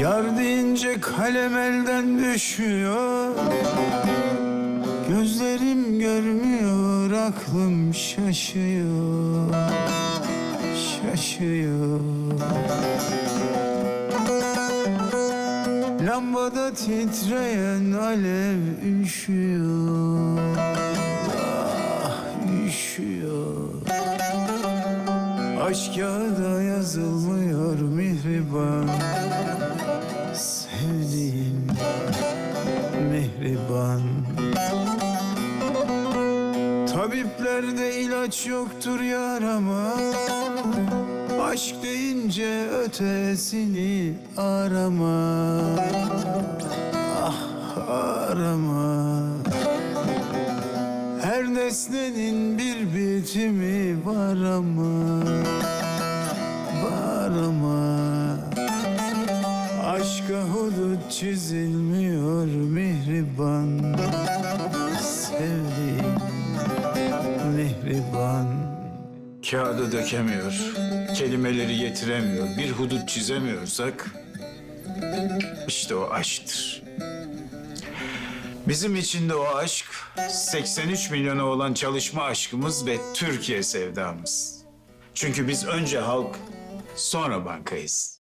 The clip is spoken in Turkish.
Yar deyince kalem elden düşüyor. Gözlerim görmüyor, aklım şaşıyor Şaşıyor. Lambada titreyen alev üşüyor Ah üşüyor. Aşk kağıda yazılmıyor mihriban Sevdiğim mihriban Tabiplerde ilaç yoktur yarama. Aşk deyince ötesini arama. Ah arama. Her nesnenin bir bitimi var ama Aşka hudut çizilmiyor mihriban Sevdiğim mihriban Kağıdı dökemiyor, kelimeleri getiremiyor, bir hudut çizemiyorsak işte o aşktır. Bizim için de o aşk 83 milyona olan çalışma aşkımız ve Türkiye sevdamız. Çünkü biz önce halk, sonra bankayız.